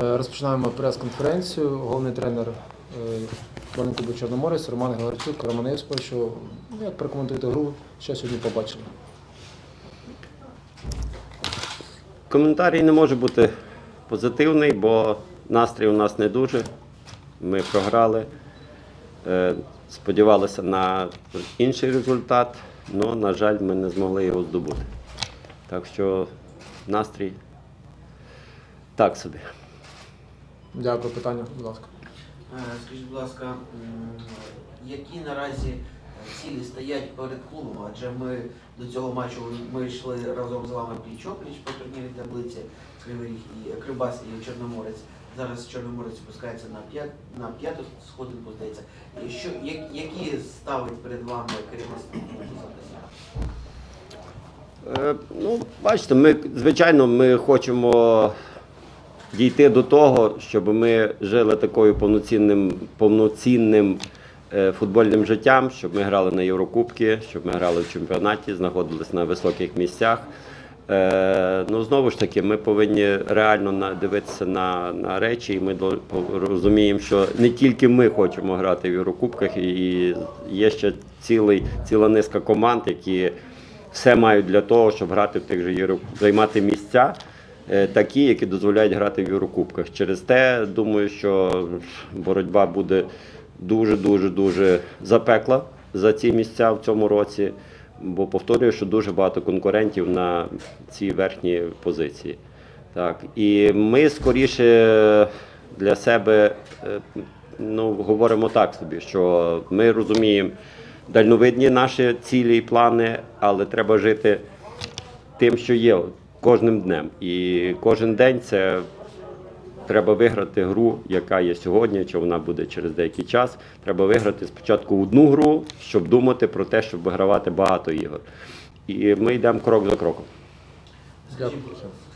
Е, Розпочинаємо прес-конференцію. Головний тренер е, футбольного клубу Чорноморець Роман Гаварчук. Роман Євсповичу, ну, як прокоментуєте гру, що сьогодні побачили? Коментарій не може бути позитивний, бо настрій у нас не дуже. Ми програли. Е, Сподівалися на інший результат, але, на жаль, ми не змогли його здобути. Так що настрій так собі. Дякую, питання, будь ласка. Е, Скажіть, будь ласка, які наразі е, цілі стоять перед клубом? Адже ми до цього матчу ми йшли разом з вами пліч-опліч по турнірній таблиці Кривий Ріг і Кривбас і Чорноморець. Зараз Чорноморець опускається на п'ят на п'яту сходинку, здається. І що я- які ставить перед вами керівництво клубу завдання? Е, Ну, бачите, ми, звичайно, ми хочемо дійти до того, щоб ми жили такою повноцінним, повноцінним е, футбольним життям, щоб ми грали на Єврокубки, щоб ми грали в чемпіонаті, знаходились на високих місцях. Е, ну, знову ж таки, ми повинні реально дивитися на, на речі, і ми розуміємо, що не тільки ми хочемо грати в Єврокубках, і є ще цілий, ціла низка команд, які все мають для того, щоб грати в тих же Євро... займати місця. Е, Такі, які дозволяють грати в Єврокубках. Через те думаю, що боротьба буде дуже дуже запекла за ці місця в цьому році. Бо повторюю, що дуже багато конкурентів на ці верхні позиції. Так. І ми скоріше для себе е, ну, говоримо так собі, що ми розуміємо дальновидні наші цілі і плани, але треба жити тим, що є кожним днем. І кожен день це треба виграти гру, яка є сьогодні, чи вона буде через деякий час. Треба виграти спочатку одну гру, щоб думати про те, щоб вигравати багато ігор. І ми йдемо крок за кроком. Скажіть,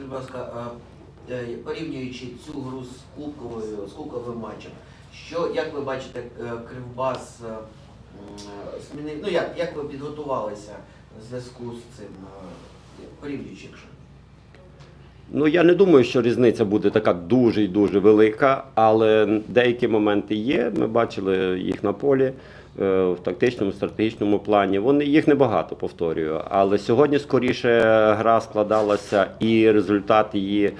будь ласка, е, порівнюючи цю гру з кубковою з кубковим матчем, що як ви бачите, е, Кривбас е, змінив? Ну як, як ви підготувалися в зв'язку з цим, порівнюючи якщо? Ну я не думаю, що різниця буде така дуже і дуже велика, але деякі моменти є. Ми бачили їх на полі е, в тактичному, стратегічному плані. Вони їх небагато повторюю. Але сьогодні скоріше гра складалася і результат її.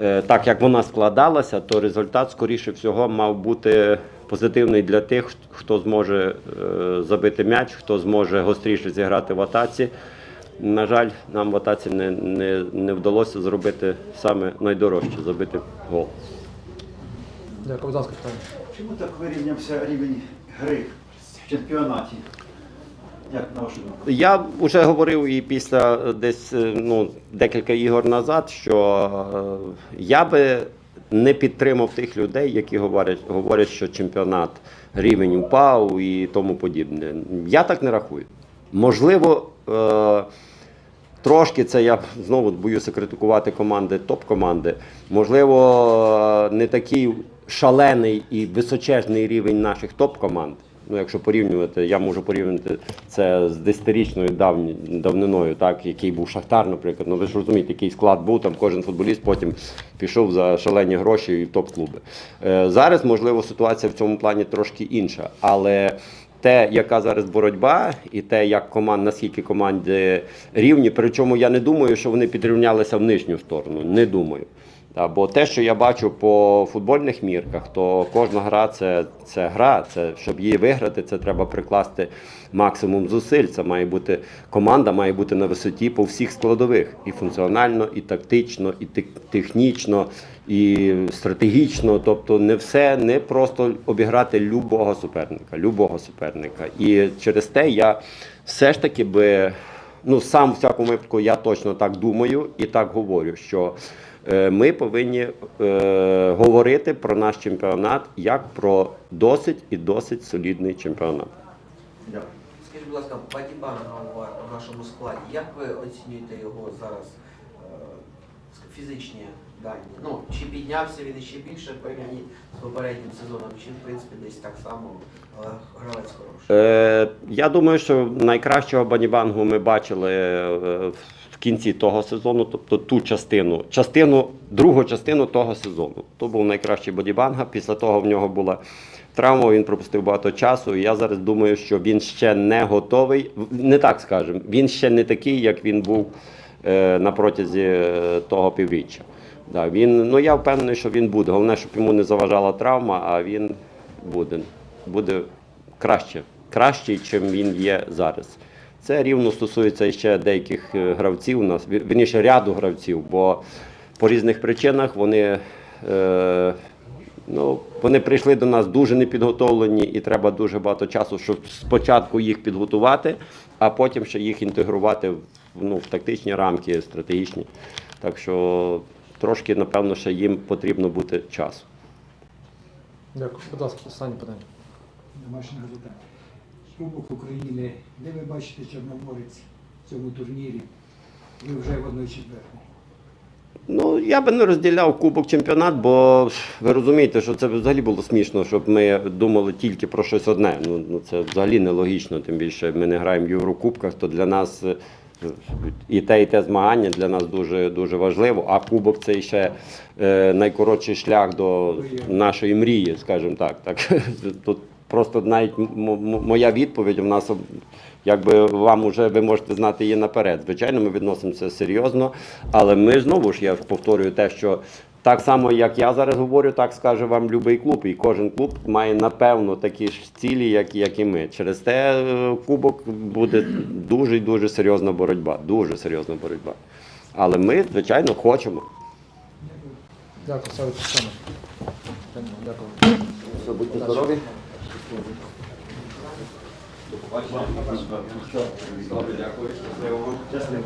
е, Так як вона складалася, то результат, скоріше всього, мав бути позитивний для тих, хто зможе е, забити м'яч, хто зможе гостріше зіграти в атаці. На жаль, нам в атаці не, не, не вдалося зробити саме найдорожче забити гол. Дякую, будь ласка, питання. Чому так вирівнявся рівень гри в чемпіонаті? Як на вашу думку? Я вже говорив і після десь е, ну, декілька ігор назад, що е, я би не підтримав тих людей, які говорять, говорять, що чемпіонат рівень упав і тому подібне. Я так не рахую. Можливо, е, Трошки це я знову боюся критикувати команди, топ-команди. Можливо, не такий шалений і височезний рівень наших топ-команд. Ну, якщо порівнювати, я можу порівняти це з десятирічною давні, давниною, так, який був Шахтар, наприклад. Ну ви ж розумієте, який склад був, там кожен футболіст потім пішов за шалені гроші і в топ-клуби. Е, зараз, можливо, ситуація в цьому плані трошки інша, але те, яка зараз боротьба, і те, як команд, наскільки команди рівні. Причому я не думаю, що вони підрівнялися в нижню сторону. Не думаю. Та, бо те, що я бачу по футбольних мірках, то кожна гра це, це гра. Це щоб її виграти, це треба прикласти максимум зусиль. Це має бути команда, має бути на висоті по всіх складових і функціонально, і тактично, і технічно, і стратегічно. Тобто, не все, не просто обіграти любого суперника, любого суперника. І через те я все ж таки би. Ну, сам в всякому випадку я точно так думаю і так говорю, що е, ми повинні е, говорити про наш чемпіонат як про досить і досить солідний чемпіонат. Скажіть, будь ласка, Батібан у ва- у вашому складі, як ви оцінюєте його зараз е, фізичні дані? Ну, чи піднявся він ще більше в порівнянні з попереднім сезоном, чи в принципі десь так само, але гравець хороший? Е, я думаю, що найкращого банібангу ми бачили е, в кінці того сезону, тобто ту частину, частину, другу частину того сезону. То був найкращий бодібанга. Після того в нього була травма, він пропустив багато часу. І я зараз думаю, що він ще не готовий. Не так скажемо, він ще не такий, як він був е, на протязі е, того півріччя. Да, він, ну я впевнений, що він буде. Головне, щоб йому не заважала травма, а він буде, буде краще, кращий, чим він є зараз. Це рівно стосується ще деяких е, гравців у нас, вір- вірніше ряду гравців, бо по різних причинах вони, е, ну, вони прийшли до нас дуже непідготовлені, і треба дуже багато часу, щоб спочатку їх підготувати, а потім ще їх інтегрувати в, ну, в тактичні рамки, стратегічні. Так що трошки, напевно, ще їм потрібно бути часу. Дякую. Будь ласка, останнє питання. Домашня газета. Кубок України. Де ви бачите Чорноморець в цьому турнірі? Ви вже в 1 четвертій. Ну, я би не розділяв кубок чемпіонат, бо ви розумієте, що це взагалі було смішно, щоб ми думали тільки про щось одне. Ну, ну це взагалі нелогічно, тим більше ми не граємо в Єврокубках, то для нас і те, і те змагання для нас дуже, дуже важливо. А кубок це ще е, найкоротший шлях до нашої мрії, скажімо так. так. Тут просто навіть моя відповідь у нас якби вам вже ви можете знати її наперед. Звичайно, ми відносимося серйозно, але ми знову ж я повторюю те, що так само, як я зараз говорю, так скаже вам будь-який клуб. І кожен клуб має напевно такі ж цілі, як, як і ми. Через те е, кубок буде дуже і дуже серйозна боротьба. Дуже серйозна боротьба. Але ми, звичайно, хочемо. Дякую, Саві Тетяна. Дякую. Все, будьте здорові. Добре, дякую. Щасливо вам. Щасливо.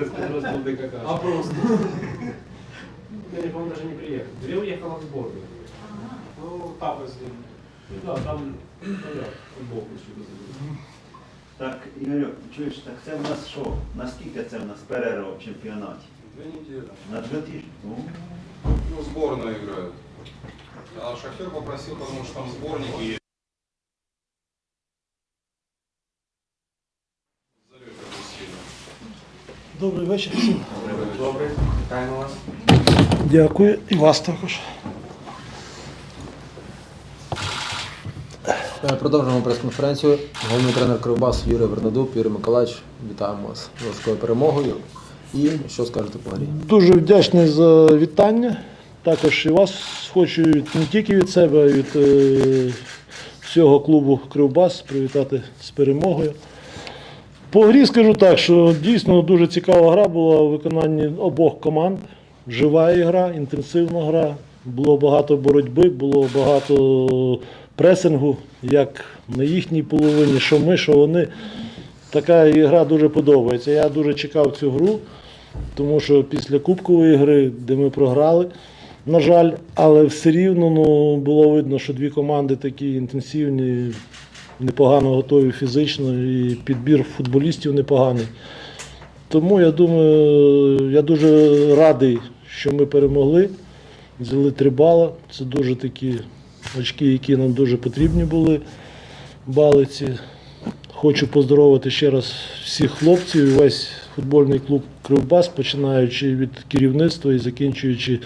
Спецподрозділ ДКК. А просто. Они, по-моему, даже не приехали. Две уехала в сборную. Ага. Ну, тапы с ним. Ну да, там, ну да, футболку что-то забили. Так, Ігорю, чуєш, так це в нас що? Наскільки це в нас перерва в чемпіонаті? Две недели. На два тижні? Ну, Ну, сборную играют. А Шахтер попросил, потому что там сборники есть. Добрий вечір всім. Добре, вітаємо вас. Дякую і вас також. Е, Продовжуємо прес-конференцію. Головний тренер Кривбас Юрій Вернадуб, Юрій Миколаївич. Вітаємо вас з великою перемогою. І що скажете по грі? Дуже вдячний за вітання. Також і вас хочу від- не тільки від себе, а й від е, всього клубу Кривбас привітати з перемогою. По грі скажу так, що дійсно дуже цікава гра була у виконанні обох команд. Жива ігра, інтенсивна гра. Було багато боротьби, було багато пресингу, як на їхній половині, що ми, що вони. Така ігра дуже подобається. Я дуже чекав цю гру, тому що після Кубкової гри, де ми програли, на жаль, але все рівно ну, було видно, що дві команди такі інтенсивні, непогано готові фізично, і підбір футболістів непоганий. Тому я думаю, я дуже радий, що ми перемогли. Взяли три бала. Це дуже такі очки, які нам дуже потрібні були. Балиці. Хочу поздоровити ще раз всіх хлопців і весь футбольний клуб Кривбас, починаючи від керівництва і закінчуючи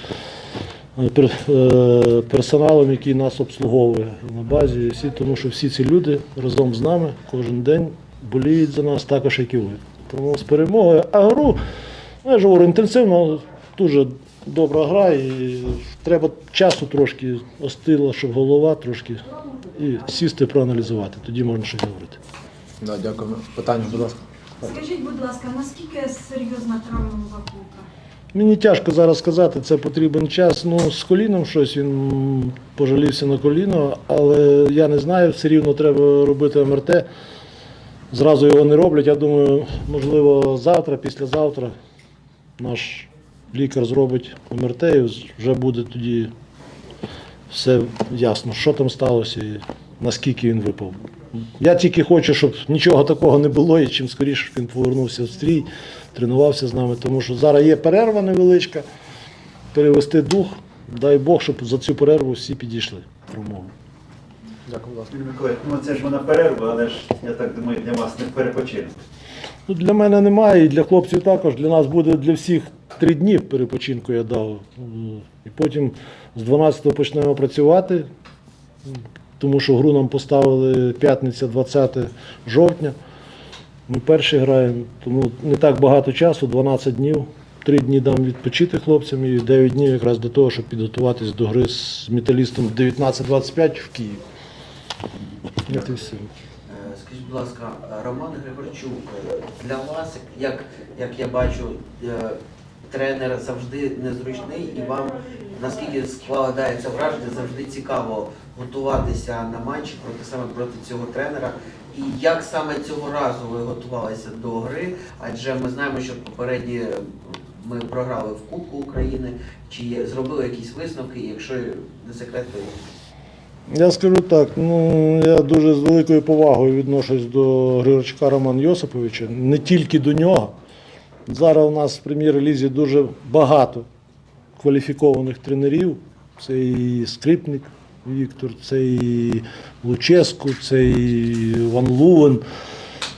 персоналом, який нас обслуговує на базі. Всі, тому що всі ці люди разом з нами кожен день боліють за нас, також як і ви. Тому з перемогою. А гру, ну, я ж говорю, інтенсивно, дуже добра гра, і треба часу трошки остила, щоб голова трошки і сісти проаналізувати. Тоді можна щось говорити. Да, дякуємо. Питання, будь ласка. Скажіть, будь ласка, наскільки серйозна травма у Вакука? Мені тяжко зараз сказати, це потрібен час. Ну, з коліном щось він пожалівся на коліно, але я не знаю, все рівно треба робити МРТ, зразу його не роблять. Я думаю, можливо, завтра, післязавтра наш лікар зробить МРТ і вже буде тоді все ясно, що там сталося і наскільки він випав. Я тільки хочу, щоб нічого такого не було, і чим скоріше щоб він повернувся в стрій, тренувався з нами, тому що зараз є перерва невеличка, перевести дух. Дай Бог, щоб за цю перерву всі підійшли в промову. Дякую, будь ласка. Юрій ну це ж вона перерва, але ж я так думаю, для вас не перепочинок. Ну, для мене немає, і для хлопців також. Для нас буде для всіх три дні перепочинку я дав. І потім з 12-го почнемо працювати, тому що гру нам поставили п'ятниця 20 жовтня. Ми перші граємо, тому не так багато часу, 12 днів. Три дні дам відпочити хлопцям і 9 днів якраз для того, щоб підготуватись до гри з металістом 19-25 в все. Е, Скажіть, будь ласка, Роман Григорчук, е, для вас, як, як я бачу, е, тренер завжди незручний і вам, наскільки складається враження, завжди цікаво готуватися на матчі проти саме проти цього тренера. І як саме цього разу ви готувалися до гри? Адже ми знаємо, що попередні ми програли в Кубку України. Чи зробили якісь висновки? Якщо не секрет, то Я скажу так, ну я дуже з великою повагою відношусь до Григорчука Романа Йосиповича, не тільки до нього. Зараз у нас в прем'єр-лізі дуже багато кваліфікованих тренерів. Це і Скрипник Віктор, це і Луческу, це і Ван Лувен.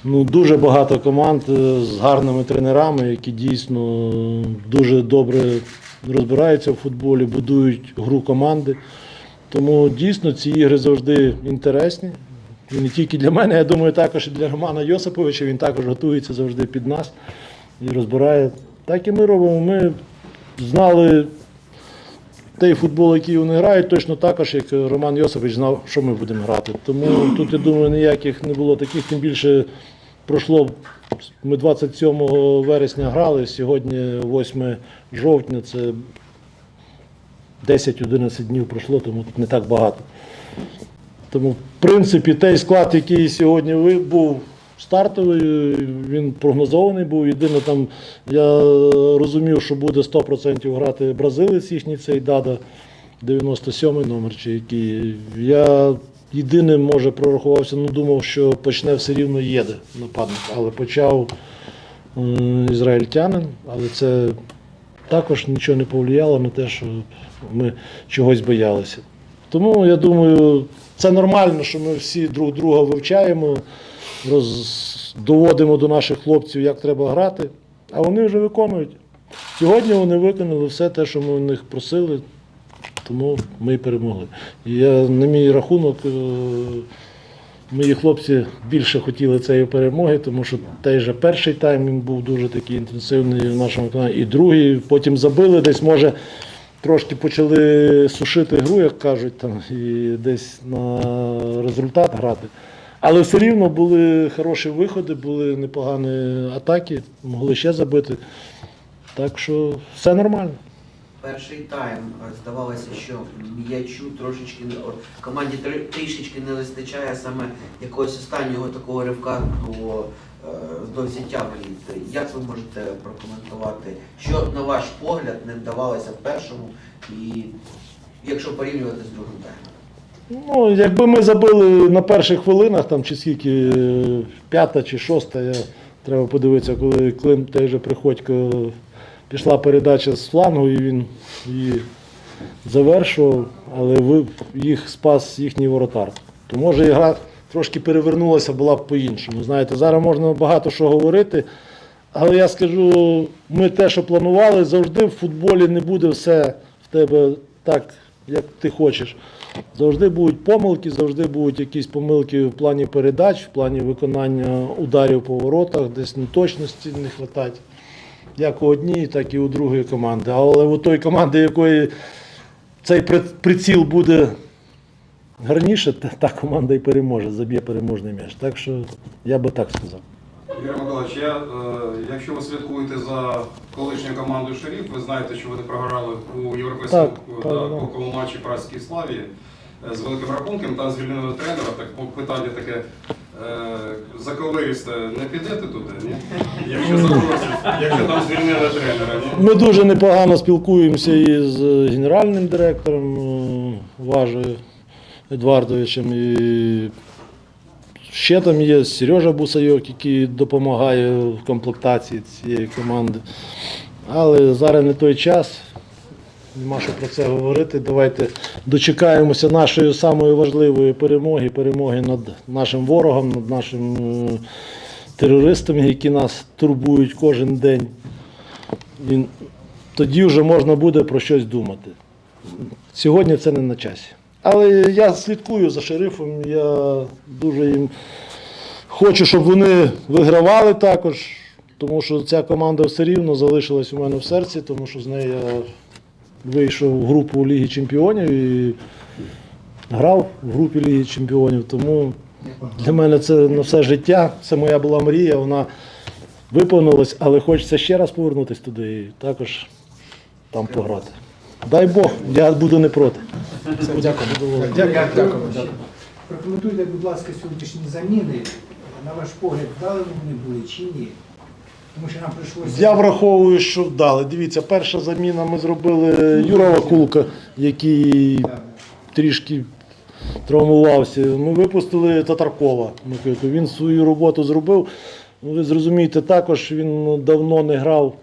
Ну, дуже багато команд е, з гарними тренерами, які дійсно дуже добре розбираються в футболі, будують гру команди. Тому дійсно ці ігри завжди інтересні. І не тільки для мене, я думаю, також і для Романа Йосиповича. Він також готується завжди під нас і розбирає. Так і ми робимо. Ми знали той футбол, який вони грають, точно також, як Роман Йосипович знав, що ми будемо грати. Тому тут, я думаю, ніяких не було таких, тим більше пройшло. Ми 27 вересня грали, сьогодні 8 жовтня, це 10-11 днів пройшло, тому тут не так багато. Тому, в принципі, той склад, який сьогодні був стартовий, він прогнозований був. Єдине там я розумів, що буде 100% грати бразилець їхній цей Дада, 97-й номер чи який. Я єдине, може, прорахувався, ну думав, що почне все рівно їде нападник, але почав е, ізраїльтянин, але це також нічого не повлияло на те, що ми чогось боялися. Тому я думаю, це нормально, що ми всі друг друга вивчаємо, роз... доводимо до наших хлопців, як треба грати, а вони вже виконують. Сьогодні вони виконали все те, що ми у них просили, тому ми і перемогли. І я, на мій рахунок, е, мої хлопці більше хотіли цієї перемоги, тому що той же перший тайм він був дуже такий інтенсивний в нашому виконанні, і другий, потім забили десь, може, трошки почали сушити гру, як кажуть, там, і десь на результат грати. Але все рівно були хороші виходи, були непогані атаки, могли ще забити. Так що все нормально. Перший тайм е, здавалося, що м'ячу трошечки команді трішечки не вистачає саме якогось останнього такого ривка до, е, до взяття воріт. Як ви можете прокоментувати, що на ваш погляд не вдавалося в першому, і якщо порівнювати з другим таймом? Ну, якби ми забили на перших хвилинах, там чи скільки, е, п'ята чи шоста, я, треба подивитися, коли Клим той же Приходько пішла передача з флангу, і він її завершував, але їх спас їхній воротар. То може і гра трошки перевернулася, була б по-іншому. Знаєте, зараз можна багато що говорити, але я скажу, ми те, що планували, завжди в футболі не буде все в тебе так, як ти хочеш. Завжди будуть помилки, завжди будуть якісь помилки в плані передач, в плані виконання ударів по воротах, десь неточності не вистачає. Як у одній, так і у другої команди. Але у той команди, якої цей приціл буде гарніше, та, команда і переможе, заб'є переможний м'яч. Так що я би так сказав. Ігор Миколаївич, я, е, якщо ви слідкуєте за колишньою командою Шеріф, ви знаєте, що вони програли у європейському е, кубковому матчі Празькій Славі. е, з великим рахунком, там звільнили тренера, так питання таке. е, Заковиристе, не підете туди, ні? Якщо запросять, якщо там звільнили тренера, ні? Ми дуже непогано спілкуємося із генеральним директором Важею Едвардовичем. І ще там є Сережа Бусайок, який допомагає в комплектації цієї команди. Але зараз не той час. Нема що про це говорити. Давайте дочекаємося нашої самої важливої перемоги, перемоги над нашим ворогом, над нашими е, терористами, які нас турбують кожен день. І тоді вже можна буде про щось думати. Сьогодні це не на часі. Але я слідкую за шерифом, я дуже їм хочу, щоб вони вигравали також, тому що ця команда все рівно залишилась у мене в серці, тому що з нею я вийшов в групу Ліги Чемпіонів і грав в групі Ліги Чемпіонів. Тому для мене це на все життя. Це моя була мрія, вона виповнилась, але хочеться ще раз повернутися туди і також там пограти. Дай Бог, я буду не проти. Дякую. Дякую. Прокоментуйте, будь ласка, сьогоднішні заміни. На ваш погляд, вдали вони були чи ні? Тому що нам прийшлося. Я враховую, що вдали. Дивіться, перша заміна ми зробили Юра Вакулка, який трішки травмувався. Ми випустили Татаркова. Микиту. Він свою роботу зробив. Ну, Ви зрозумієте, також він давно не грав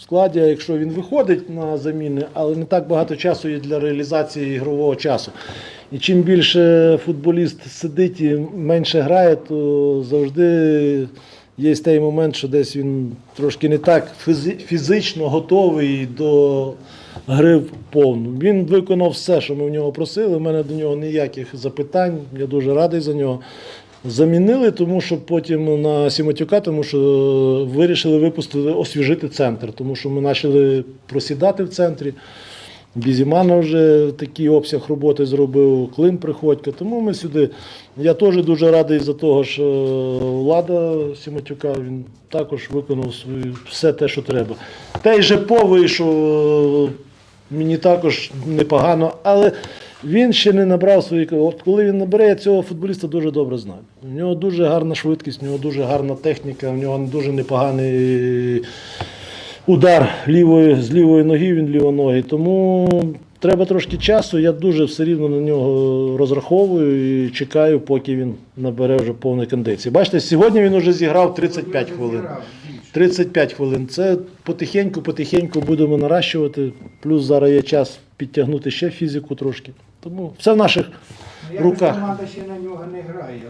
в складі, якщо він виходить на заміни, але не так багато часу є для реалізації ігрового часу. І чим більше футболіст сидить і менше грає, то завжди є той момент, що десь він трошки не так фізично готовий до гри в повну. Він виконав все, що ми в нього просили. У мене до нього ніяких запитань. Я дуже радий за нього. Замінили, тому що потім на Сімотюка, тому що вирішили випустити, освіжити центр, тому що ми почали просідати в центрі. Бізімана вже такий обсяг роботи зробив, Клим Приходько. Тому ми сюди. Я теж дуже радий за того, що влада Сімотюка він також виконав свою, все те, що треба. Той же по вийшов мені також непогано, але він ще не набрав свої. От коли він набере, я цього футболіста дуже добре знаю. У нього дуже гарна швидкість, у нього дуже гарна техніка, у нього дуже непоганий удар лівої, з лівої ноги, він лівоногий. Тому треба трошки часу. Я дуже все рівно на нього розраховую і чекаю, поки він набере вже повної кондиції. Бачите, сьогодні він вже зіграв 35 хвилин. 35 хвилин. Це потихеньку, потихеньку будемо наращувати. Плюс зараз є час підтягнути ще фізику трошки. Тому все в наших Ну, руках. команда ще на нього не грає.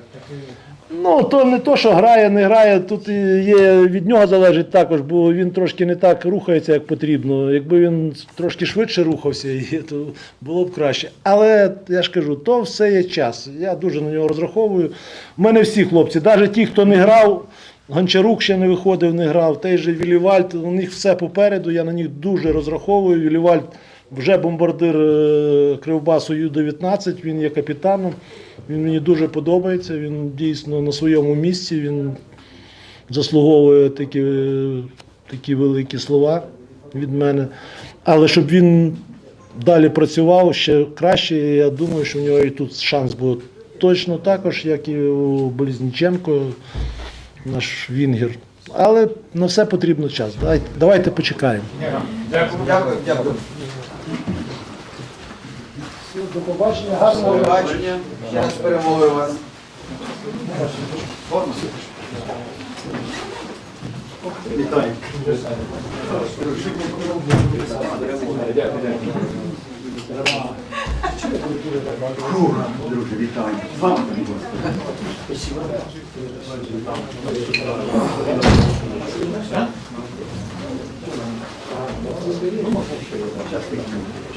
Ну, то не то, що грає, не грає, тут є від нього залежить також, бо він трошки не так рухається, як потрібно. Якби він трошки швидше рухався, то було б краще. Але я ж кажу, то все є час. Я дуже на нього розраховую. У мене всі хлопці, навіть ті, хто не грав, Гончарук ще не виходив, не грав, той же Вілівальд, у них все попереду, я на них дуже розраховую. Вілівальд вже бомбардир е, Кривбасу Ю-19, він є капітаном. Він мені дуже подобається. Він дійсно на своєму місці. Він заслуговує такі, такі великі слова від мене. Але щоб він далі працював ще краще, я думаю, що в нього і тут шанс буде точно також, як і у Болізніченко, наш Вінгер. Але на все потрібно час. Давайте, давайте почекаємо. Дякую, дякую. До побачення, До побачення. Ще раз перемогою вас. Вітаю. Друже, вітаю. З вами, ласка.